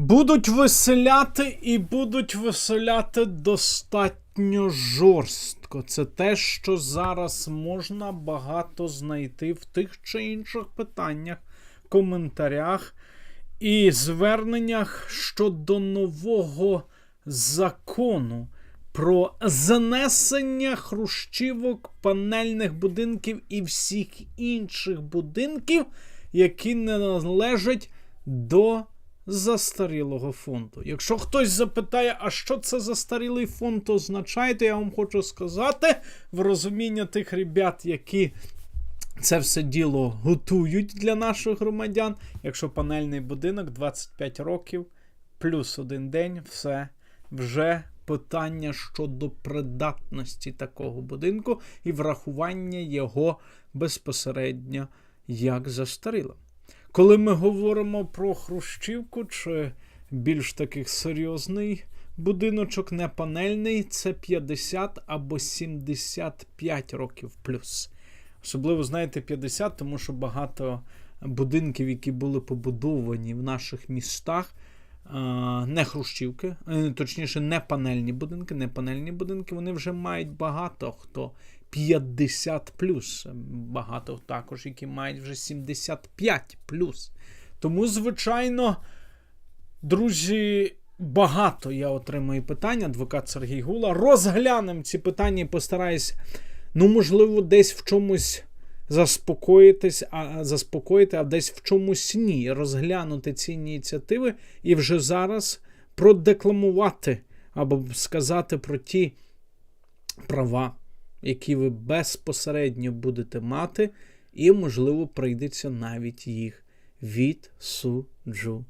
Будуть виселяти і будуть виселяти достатньо жорстко. Це те, що зараз можна багато знайти в тих чи інших питаннях, коментарях і зверненнях щодо нового закону про занесення хрущівок, панельних будинків і всіх інших будинків, які не належать до застарілого фонду. Якщо хтось запитає, а що це застарілий фонд означає, то я вам хочу сказати в розуміння тих ребят, які це все діло готують для наших громадян. Якщо панельний будинок 25 років плюс один день, все вже питання щодо придатності такого будинку і врахування його безпосередньо як застарілим. Коли ми говоримо про Хрущівку чи більш таких серйозний будиночок, не панельний, це 50 або 75 років плюс. Особливо, знаєте, 50, тому що багато будинків, які були побудовані в наших містах, не хрущівки, е, точніше, не панельні будинки, не панельні будинки, вони вже мають багато хто 50 плюс. Багато також, які мають вже 75 плюс. Тому, звичайно, друзі, багато я отримую питань, адвокат Сергій Гула. Розглянемо ці питання і постараюсь, ну, можливо, десь в чомусь заспокоїтись, а заспокоїти, а десь в чомусь ні. Розглянути ці ініціативи і вже зараз продекламувати або сказати про ті права, які ви безпосередньо будете мати, і, можливо, прийдеться навіть їх відсуджувати.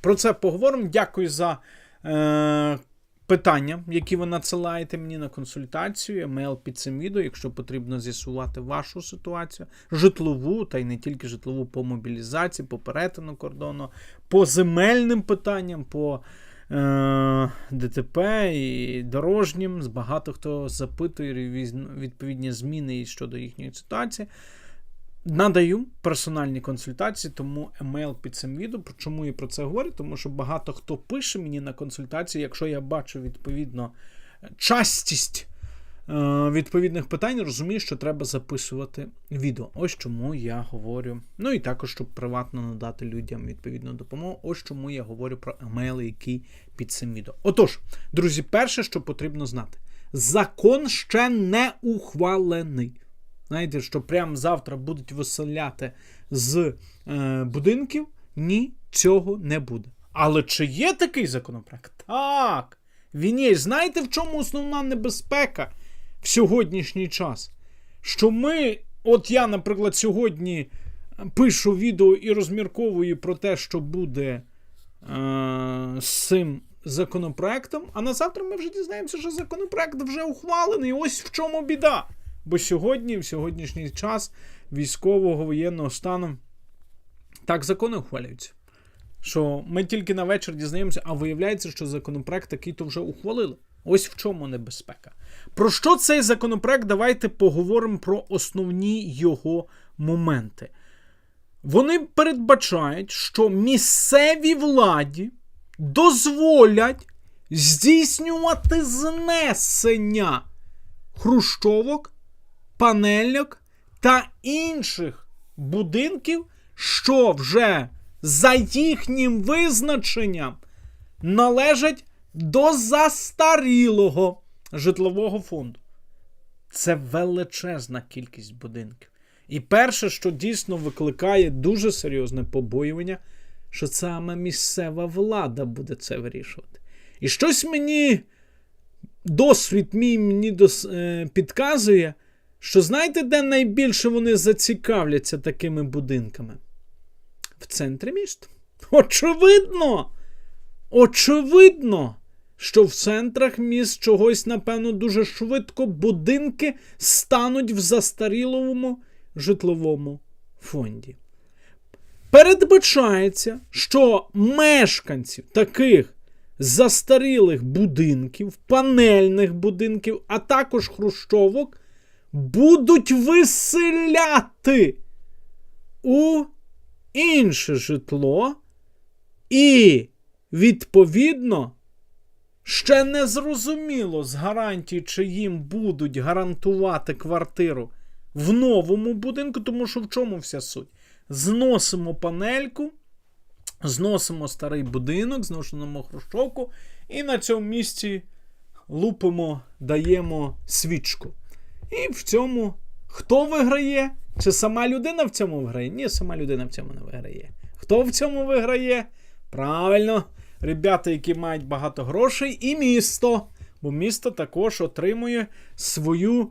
Про це поговоримо. Дякую за е, питання, які ви надсилаєте мені на консультацію, емейл під цим відео, якщо потрібно з'ясувати вашу ситуацію, житлову, та й не тільки житлову по мобілізації, по перетину кордону, по земельним питанням, по ДТП і дорожнім. Багато хто запитує відповідні зміни щодо їхньої ситуації. Надаю персональні консультації, тому емейл під цим відео. Чому я про це говорю? Тому що багато хто пише мені на консультації, якщо я бачу відповідно частість е, відповідних питань, розумію, що треба записувати відео. Ось чому я говорю. Ну і також, щоб приватно надати людям відповідну допомогу. Ось чому я говорю про емейли, які під цим відео. Отож, друзі, перше, що потрібно знати: закон ще не ухвалений. Знаєте, що прямо завтра будуть виселяти з е, будинків? Ні, цього не буде. Але чи є такий законопроект? Так. Він є. Знаєте, в чому основна небезпека в сьогоднішній час? Що ми, от я, наприклад, сьогодні пишу відео і розмірковую про те, що буде е, з цим законопроектом, а на завтра ми вже дізнаємося, що законопроект вже ухвалений. Ось в чому біда. Бо сьогодні, в сьогоднішній час військового воєнного стану так закони ухвалюються. Що ми тільки на вечір дізнаємося, а виявляється, що законопроект такий то вже ухвалили. Ось в чому небезпека. Про що цей законопроект? Давайте поговоримо про основні його моменти. Вони передбачають, що місцевій владі дозволять здійснювати знесення хрущовок, панельок та інших будинків, що вже за їхнім визначенням належать до застарілого житлового фонду. Це величезна кількість будинків. І перше, що дійсно викликає дуже серйозне побоювання, що саме місцева влада буде це вирішувати. І щось мені, досвід мій мені дос, е, підказує, що знаєте, де найбільше вони зацікавляться такими будинками? В центрі міста. Очевидно! Очевидно, що в центрах міст чогось, напевно, дуже швидко будинки стануть в застарілому житловому фонді. Передбачається, що мешканців таких застарілих будинків, панельних будинків, а також хрущовок будуть виселяти у інше житло і Відповідно, ще не зрозуміло з гарантій, чи їм будуть гарантувати квартиру в новому будинку, тому що в чому вся суть? Зносимо панельку, зносимо старий будинок, зносимо хрущовку, і на цьому місці лупимо, даємо свічку. І в цьому хто виграє? Чи сама людина в цьому виграє? Ні, сама людина в цьому не виграє. Хто в цьому виграє? Правильно, ребята, які мають багато грошей, і місто. Бо місто також отримує свою е,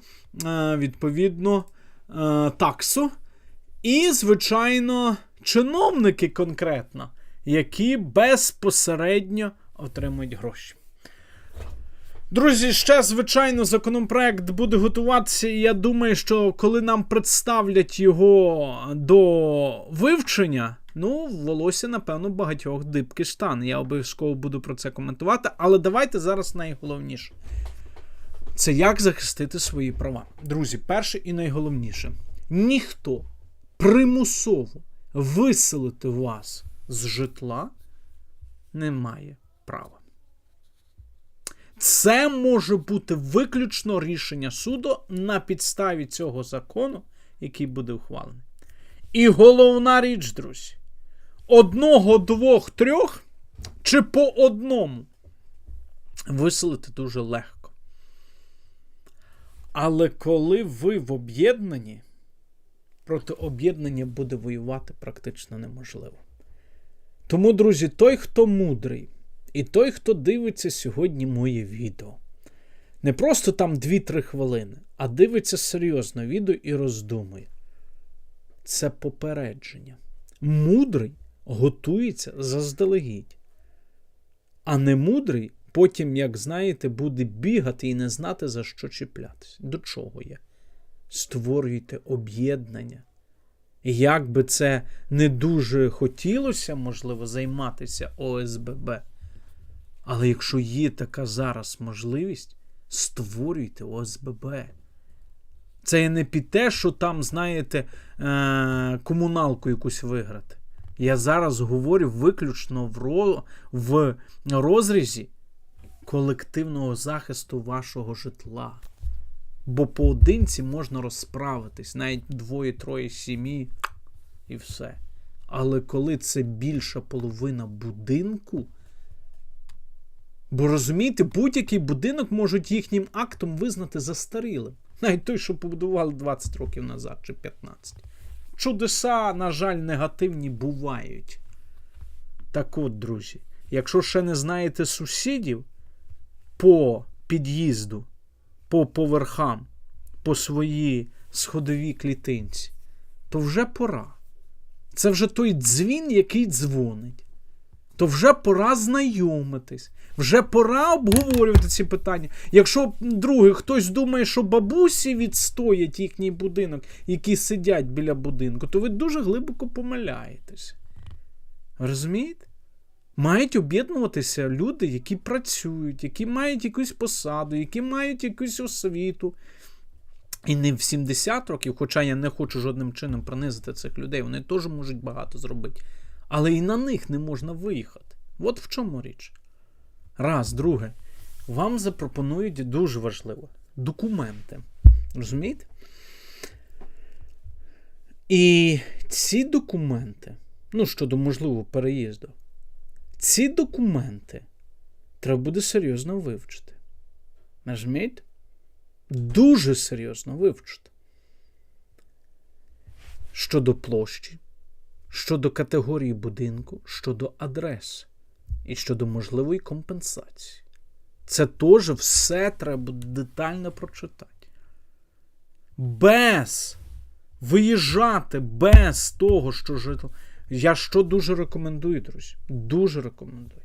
відповідну е, таксу. І, звичайно, чиновники конкретно, які безпосередньо отримують гроші. Друзі, ще, звичайно, законопроект буде готуватися, і я думаю, що коли нам представлять його до вивчення, ну, волосся, напевно, багатьох дибки стане. Я обов'язково буду про це коментувати, але давайте зараз найголовніше. Це як захистити свої права. Друзі, перше і найголовніше: ніхто примусово виселити вас з житла не має права. Це може бути виключно рішення суду на підставі цього закону, який буде ухвалений. І головна річ, друзі: одного, двох, трьох чи по одному виселити дуже легко. Але коли ви в об'єднанні, проти об'єднання буде воювати практично неможливо. Тому, друзі, той, хто мудрий, і той, хто дивиться сьогодні моє відео, не просто там 2-3 хвилини, а дивиться серйозно відео і роздумує. Це попередження. Мудрий готується заздалегідь. А не мудрий потім, як знаєте, буде бігати і не знати, за що чіплятися. До чого є? Створюйте об'єднання. Як би це не дуже хотілося, можливо, займатися ОСББ. Але якщо є така зараз можливість, створюйте ОСББ. Це не під те, що там, знаєте, е- комуналку якусь виграти. Я зараз говорю виключно в, ро- в розрізі колективного захисту вашого житла. Бо поодинці можна розправитись, навіть двоє-троє сім'ї і все. Але коли це більша половина будинку, бо розумієте, будь-який будинок можуть їхнім актом визнати застарілим. Навіть той, що побудували 20 років назад чи 15. Чудеса, на жаль, негативні бувають. Так от, друзі, якщо ще не знаєте сусідів по під'їзду, по поверхам, по своїй сходовій клітинці, то вже пора. Це вже той дзвін, який дзвонить. То вже пора знайомитись, вже пора обговорювати ці питання. Якщо друге, хтось думає, що бабусі відстоять їхній будинок, які сидять біля будинку, то ви дуже глибоко помиляєтесь. Розумієте? Мають об'єднуватися люди, які працюють, які мають якусь посаду, які мають якусь освіту. І не в 70 років, хоча я не хочу жодним чином принизити цих людей, вони теж можуть багато зробити. Але і на них не можна виїхати. От в чому річ. Раз, друге, вам запропонують дуже важливо документи. Розумієте? І ці документи, ну, щодо можливого переїзду, ці документи треба буде серйозно вивчити. Розумієте? Дуже серйозно вивчити. Щодо площі, щодо категорії будинку, щодо адреси і щодо можливої компенсації. Це теж все треба детально прочитати. Без виїжджати без того, що житло. Я що дуже рекомендую, друзі. Дуже рекомендую.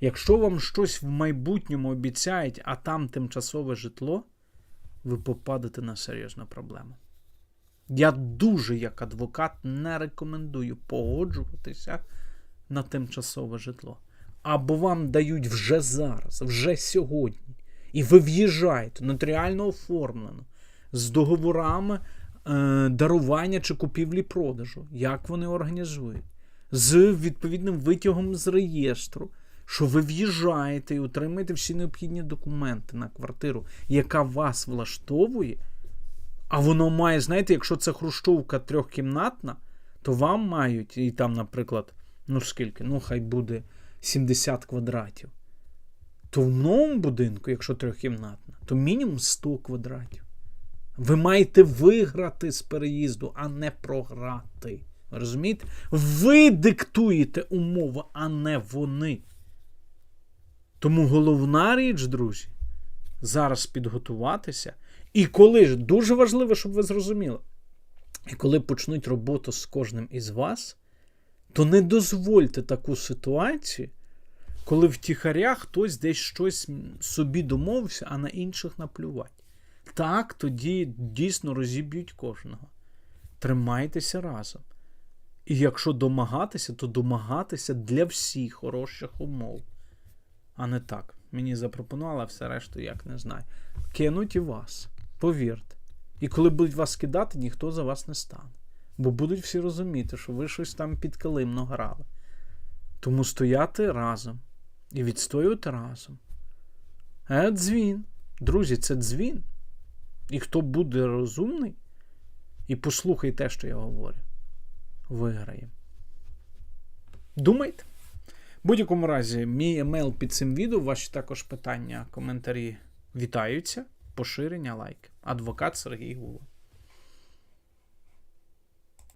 Якщо вам щось в майбутньому обіцяють, а там тимчасове житло, ви попадете на серйозну проблему. Я дуже, як адвокат, не рекомендую погоджуватися на тимчасове житло. Або вам дають вже зараз, вже сьогодні, і ви в'їжджаєте нотаріально оформлено з договорами е, дарування чи купівлі-продажу, як вони організують, з відповідним витягом з реєстру, що ви в'їжджаєте і отримаєте всі необхідні документи на квартиру, яка вас влаштовує. А воно має, знаєте, якщо це хрущовка трьохкімнатна, то вам мають, і там, наприклад, ну скільки, ну хай буде 70 квадратів. То в новому будинку, якщо трьохкімнатна, то мінімум 100 квадратів. Ви маєте виграти з переїзду, а не програти. Розумієте? Ви диктуєте умови, а не вони. Тому головна річ, друзі, зараз підготуватися. І коли ж дуже важливо, щоб ви зрозуміли, і коли почнуть роботу з кожним із вас, то не дозвольте таку ситуацію, коли втіхаря хтось десь щось собі домовився, а на інших наплювати. Так, тоді дійсно розіб'ють кожного. Тримайтеся разом. І якщо домагатися, то домагатися для всіх хороших умов. А не так. Мені запропонували, а все решту, як не знаю. Кинуть і вас. Повірте. І коли будуть вас кидати, ніхто за вас не стане. Бо будуть всі розуміти, що ви щось там під килимно грали. Тому стояти разом і відстоювати разом. Е, дзвін. Друзі, це дзвін. І хто буде розумний і послухай те, що я говорю, виграє. Думайте. В будь-якому разі, мій емейл під цим відео, ваші також питання, коментарі вітаються, поширення, лайк. Адвокат Сергій Гула.